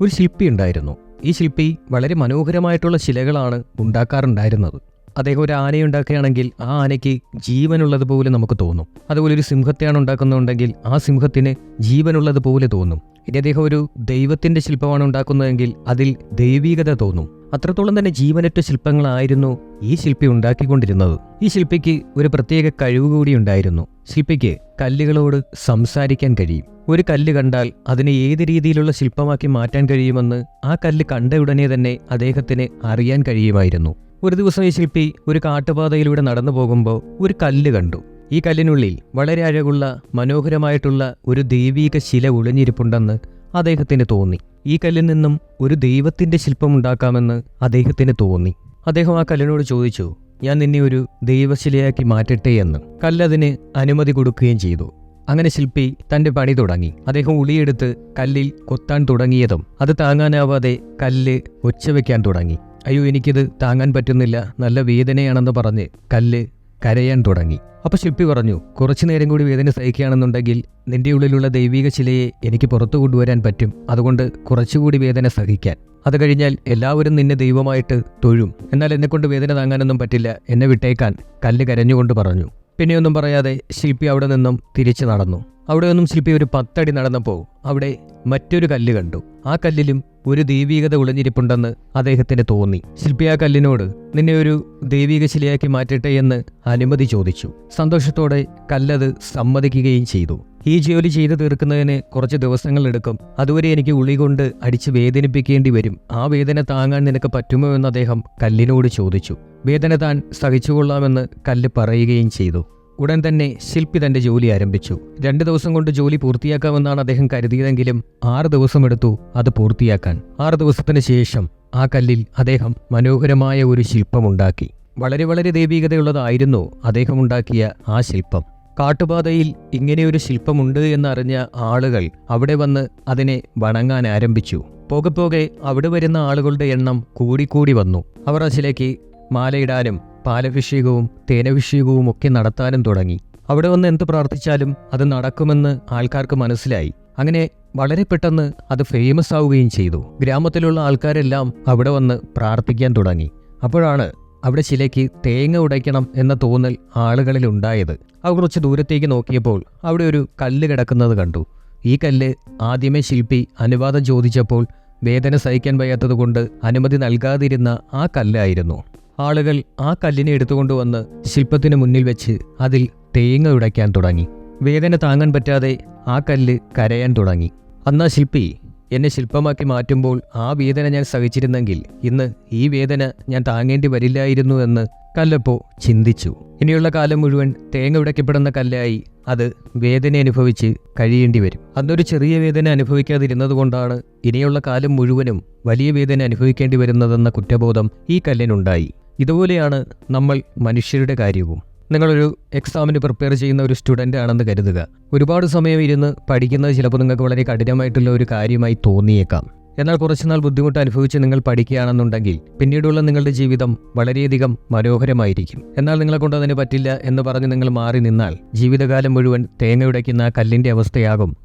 ഒരു ശില്പി ഉണ്ടായിരുന്നു. ഈ ശില്പി വളരെ മനോഹരമായിട്ടുള്ള ശിലകളാണ് ഉണ്ടാക്കാറുണ്ടായിരുന്നത്. അദ്ദേഹം ഒരു ആനയെ ഉണ്ടാക്കുകയാണെങ്കിൽ ആ ആനയ്ക്ക് ജീവനുള്ളതുപോലെ നമുക്ക് തോന്നും. അതുപോലെ ഒരു സിംഹത്തെയാണ് ഉണ്ടാക്കുന്നുണ്ടെങ്കിൽ ആ സിംഹത്തിന് ജീവനുള്ളതുപോലെ തോന്നും. ഇനി അദ്ദേഹം ഒരു ദൈവത്തിന്റെ ശില്പമാണ് ഉണ്ടാക്കുന്നതെങ്കിൽ അതിൽ ദൈവികത തോന്നും. അത്രത്തോളം തന്നെ ജീവനറ്റ ശില്പങ്ങളായിരുന്നു ഈ ശില്പി ഉണ്ടാക്കിക്കൊണ്ടിരുന്നത്. ഈ ശില്പിക്ക് ഒരു പ്രത്യേക കഴിവ് കൂടി ഉണ്ടായിരുന്നു. ശില്പിക്ക് കല്ലുകളോട് സംസാരിക്കാൻ കഴിയും. ഒരു കല്ല് കണ്ടാൽ അതിനെ ഏത് രീതിയിലുള്ള ശില്പമാക്കി മാറ്റാൻ കഴിയുമെന്ന് ആ കല്ല് കണ്ട ഉടനെ തന്നെ അദ്ദേഹത്തിന് അറിയാൻ കഴിയുമായിരുന്നു. ഒരു ദിവസം ഈ ശില്പി ഒരു കാട്ടുപാതയിലൂടെ നടന്നു പോകുമ്പോൾ ഒരു കല്ല് കണ്ടു. ഈ കല്ലിനുള്ളിൽ വളരെ അഴകുള്ള മനോഹരമായിട്ടുള്ള ഒരു ദൈവീക ശില ഒളിഞ്ഞിരിപ്പുണ്ടെന്ന് അദ്ദേഹത്തിന് തോന്നി. ഈ കല്ലിൽ നിന്നും ഒരു ദൈവത്തിന്റെ ശില്പം ഉണ്ടാക്കാമെന്ന് അദ്ദേഹത്തിന് തോന്നി. അദ്ദേഹം ആ കല്ലിനോട് ചോദിച്ചു ഞാൻ നിന്നെ ഒരു ദൈവശിലയാക്കി മാറ്റട്ടെ എന്ന്. കല്ലതിന് അനുമതി കൊടുക്കുകയും ചെയ്തു. അങ്ങനെ ശില്പി തന്റെ പണി തുടങ്ങി. അദ്ദേഹം ഉളിയെടുത്ത് കല്ലിൽ കൊത്താൻ തുടങ്ങിയതും അത് താങ്ങാനാവാതെ കല്ല് ഒച്ചവെക്കാൻ തുടങ്ങി. അയ്യോ എനിക്കിത് താങ്ങാൻ പറ്റുന്നില്ല. നല്ല വേദനയാണെന്ന് പറഞ്ഞ് കല്ല് കരയാൻ തുടങ്ങി. അപ്പോൾ ശില്പി പറഞ്ഞു കുറച്ചു നേരം കൂടി വേദന സഹിക്കുകയാണെന്നുണ്ടെങ്കിൽ നിന്റെ ഉള്ളിലുള്ള ദൈവിക ശിലയെ എനിക്ക് പുറത്തു കൊണ്ടുവരാൻ പറ്റും. അതുകൊണ്ട് കുറച്ചുകൂടി വേദന സഹിക്കാൻ. അത് കഴിഞ്ഞാൽ എല്ലാവരും നിന്നെ ദൈവമായിട്ട് തൊഴും. എന്നാൽ എന്നെക്കൊണ്ട് വേദന താങ്ങാനൊന്നും പറ്റില്ല. എന്നെ വിട്ടേക്കാൻ കല്ല് കരഞ്ഞുകൊണ്ട് പറഞ്ഞു. പിന്നെയൊന്നും പറയാതെ ശില്പി അവിടെ നിന്നും തിരിച്ചു നടന്നു. അവിടെ നിന്നും ശില്പി ഒരു പത്തടി നടന്നപ്പോൾ അവിടെ മറ്റൊരു കല്ല് കണ്ടു. ആ കല്ലിലും ഒരു ദൈവീകത ഒളിഞ്ഞിരിപ്പുണ്ടെന്ന് അദ്ദേഹത്തിന് തോന്നി. ശില്പി ആ കല്ലിനോട് നിന്നെ ഒരു ദൈവീക ശിലയാക്കി മാറ്റട്ടെ എന്ന് അനുമതി ചോദിച്ചു. സന്തോഷത്തോടെ കല്ലത് സമ്മതിക്കുകയും ചെയ്തു. ഈ ജോലി ചെയ്തു തീർക്കുന്നതിന് കുറച്ച് ദിവസങ്ങൾ എടുക്കും. അതുവരെ എനിക്ക് ഉളി കൊണ്ട് അടിച്ച് വേദനിപ്പിക്കേണ്ടി വരും. ആ വേദന താങ്ങാൻ നിനക്ക് പറ്റുമോ? എന്ന് അദ്ദേഹം കല്ലിനോട് ചോദിച്ചു. വേദന താൻ സഹിച്ചുകൊള്ളാമെന്ന് കല്ല് പറയുകയും ചെയ്തു. ഉടൻ തന്നെ ശില്പി തന്റെ ജോലി ആരംഭിച്ചു. രണ്ട് ദിവസം കൊണ്ട് ജോലി പൂർത്തിയാക്കാമെന്നാണ് അദ്ദേഹം കരുതിയതെങ്കിലും ആറ് ദിവസമെടുത്തു അത് പൂർത്തിയാക്കാൻ. ആറ് ദിവസത്തിന് ശേഷം ആ കല്ലിൽ അദ്ദേഹം മനോഹരമായ ഒരു ശില്പമുണ്ടാക്കി. വളരെ വളരെ ദൈവീകതയുള്ളതായിരുന്നു അദ്ദേഹം ഉണ്ടാക്കിയ ആ ശില്പം. കാട്ടുപാതയിൽ ഇങ്ങനെയൊരു ശില്പമുണ്ട് എന്നറിഞ്ഞ ആളുകൾ അവിടെ വന്ന് അതിനെ വണങ്ങാൻ ആരംഭിച്ചു. പോകെ പോകെ അവിടെ വരുന്ന ആളുകളുടെ എണ്ണം കൂടിക്കൂടി വന്നു. അവർ അതിലേക്ക് മാലയിടാനും പാലഭിഷേകവും തേനഭിഷേകവും ഒക്കെ നടത്താനും തുടങ്ങി. അവിടെ വന്ന് എന്ത് പ്രാർത്ഥിച്ചാലും അത് നടക്കുമെന്ന് ആൾക്കാർക്ക് മനസ്സിലായി. അങ്ങനെ വളരെ പെട്ടെന്ന് അത് ഫേമസ് ആവുകയും ചെയ്തു. ഗ്രാമത്തിലുള്ള ആൾക്കാരെല്ലാം അവിടെ വന്ന് പ്രാർത്ഥിക്കാൻ തുടങ്ങി. അപ്പോഴാണ് അവിടെ ചിലയ്ക്ക് തേങ്ങ ഉടയ്ക്കണം എന്ന തോന്നൽ ആളുകളിൽ ഉണ്ടായത്. അവ കുറച്ച് ദൂരത്തേക്ക് നോക്കിയപ്പോൾ അവിടെ ഒരു കല്ല് കിടക്കുന്നത് കണ്ടു. ഈ കല്ല് ആദ്യമേ ശില്പി അനുവാദം ചോദിച്ചപ്പോൾ വേദന സഹിക്കാൻ വയ്യാത്തതുകൊണ്ട് അനുമതി നൽകാതിരുന്ന ആ കല്ലായിരുന്നു. ആളുകൾ ആ കല്ലിനെ എടുത്തുകൊണ്ടുവന്ന് ശില്പത്തിന് മുന്നിൽ വെച്ച് അതിൽ തേങ്ങ ഉടയ്ക്കാൻ തുടങ്ങി. വേദന താങ്ങാൻ പറ്റാതെ ആ കല്ല് കരയാൻ തുടങ്ങി. അന്നാ ശില്പി എന്നെ ശില്പമാക്കി മാറ്റുമ്പോൾ ആ വേദന ഞാൻ സഹിച്ചിരുന്നെങ്കിൽ ഇന്ന് ഈ വേദന ഞാൻ താങ്ങേണ്ടി വരില്ലായിരുന്നു എന്ന് കല്ലപ്പോ ചിന്തിച്ചു. ഇനിയുള്ള കാലം മുഴുവൻ തേങ്ങ ഉടയ്ക്കപ്പെടുന്ന കല്ലായി അത് വേദന അനുഭവിച്ച് കഴിയേണ്ടി വരും. അന്നൊരു ചെറിയ വേദന അനുഭവിക്കാതിരുന്നതുകൊണ്ടാണ് ഇനിയുള്ള കാലം മുഴുവനും വലിയ വേദന അനുഭവിക്കേണ്ടി വരുന്നതെന്ന കുറ്റബോധം ഈ കല്ലിനുണ്ടായി. ഇതുപോലെയാണ് നമ്മൾ മനുഷ്യരുടെ കാര്യവും. നിങ്ങളൊരു എക്സാമിന് പ്രിപ്പയർ ചെയ്യുന്ന ഒരു സ്റ്റുഡന്റ് ആണെന്ന് കരുതുക. ഒരുപാട് സമയം ഇരുന്ന് പഠിക്കുന്നത് ചിലപ്പോൾ നിങ്ങൾക്ക് വളരെ കഠിനമായിട്ടുള്ള ഒരു കാര്യമായി തോന്നിയേക്കാം. എന്നാൽ കുറച്ചുനാൾ ബുദ്ധിമുട്ട് അനുഭവിച്ച് നിങ്ങൾ പഠിക്കുകയാണെന്നുണ്ടെങ്കിൽ പിന്നീടുള്ള നിങ്ങളുടെ ജീവിതം വളരെയധികം മനോഹരമായിരിക്കും. എന്നാൽ നിങ്ങളെ കൊണ്ട് അതിന് പറ്റില്ല എന്ന് പറഞ്ഞ് നിങ്ങൾ മാറി നിന്നാൽ ജീവിതകാലം മുഴുവൻ തേങ്ങ ഉടയ്ക്കുന്ന കല്ലിന്റെ അവസ്ഥയാകും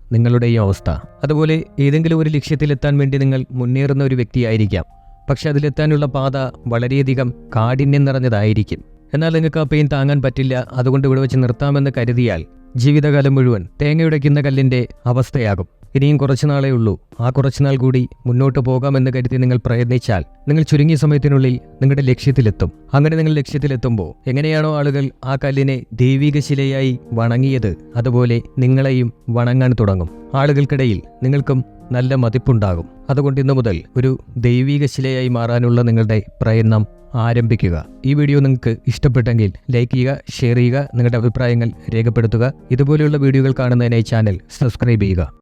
ഈ അവസ്ഥ. അതുപോലെ ഏതെങ്കിലും ഒരു ലക്ഷ്യത്തിലെത്താൻ വേണ്ടി നിങ്ങൾ മുന്നേറുന്ന ഒരു വ്യക്തിയായിരിക്കാം. പക്ഷെ അതിലെത്താനുള്ള പാത വളരെയധികം കാഠിന്യം നിറഞ്ഞതായിരിക്കും. എന്നാൽ നിങ്ങൾക്ക് ആ പെയിൻ താങ്ങാൻ പറ്റില്ല അതുകൊണ്ട് ഇവിടെ വെച്ച് നിർത്താമെന്ന് കരുതിയാൽ ജീവിതകാലം മുഴുവൻ തേങ്ങയുടയ്ക്കുന്ന കല്ലിന്റെ അവസ്ഥയാകും. ഇനിയും കുറച്ചു നാളേ ഉള്ളൂ. ആ കുറച്ചുനാൾ കൂടി മുന്നോട്ട് പോകാമെന്ന് കരുതി നിങ്ങൾ പ്രയത്നിച്ചാൽ നിങ്ങൾ ചുരുങ്ങിയ സമയത്തിനുള്ളിൽ നിങ്ങളുടെ ലക്ഷ്യത്തിലെത്തും. അങ്ങനെ നിങ്ങൾ ലക്ഷ്യത്തിലെത്തുമ്പോൾ എങ്ങനെയാണോ ആളുകൾ ആ കല്ലിനെ ദൈവിക ശിലയായി വണങ്ങിയത് അതുപോലെ നിങ്ങളെയും വണങ്ങാൻ തുടങ്ങും. ആളുകൾക്കിടയിൽ നിങ്ങൾക്കും നല്ല മതിപ്പുണ്ടാകും. അതുകൊണ്ട് ഇന്നു മുതൽ ഒരു ദൈവിക ശിലയായി മാറാനുള്ള നിങ്ങളുടെ പ്രയത്നം ആരംഭിക്കുക. ഈ വീഡിയോ നിങ്ങൾക്ക് ഇഷ്ടപ്പെട്ടെങ്കിൽ ലൈക്ക് ചെയ്യുക ഷെയർ ചെയ്യുക നിങ്ങളുടെ അഭിപ്രായങ്ങൾ രേഖപ്പെടുത്തുക. ഇതുപോലെയുള്ള വീഡിയോകൾ കാണുന്നതിനായി ചാനൽ സബ്സ്ക്രൈബ് ചെയ്യുക.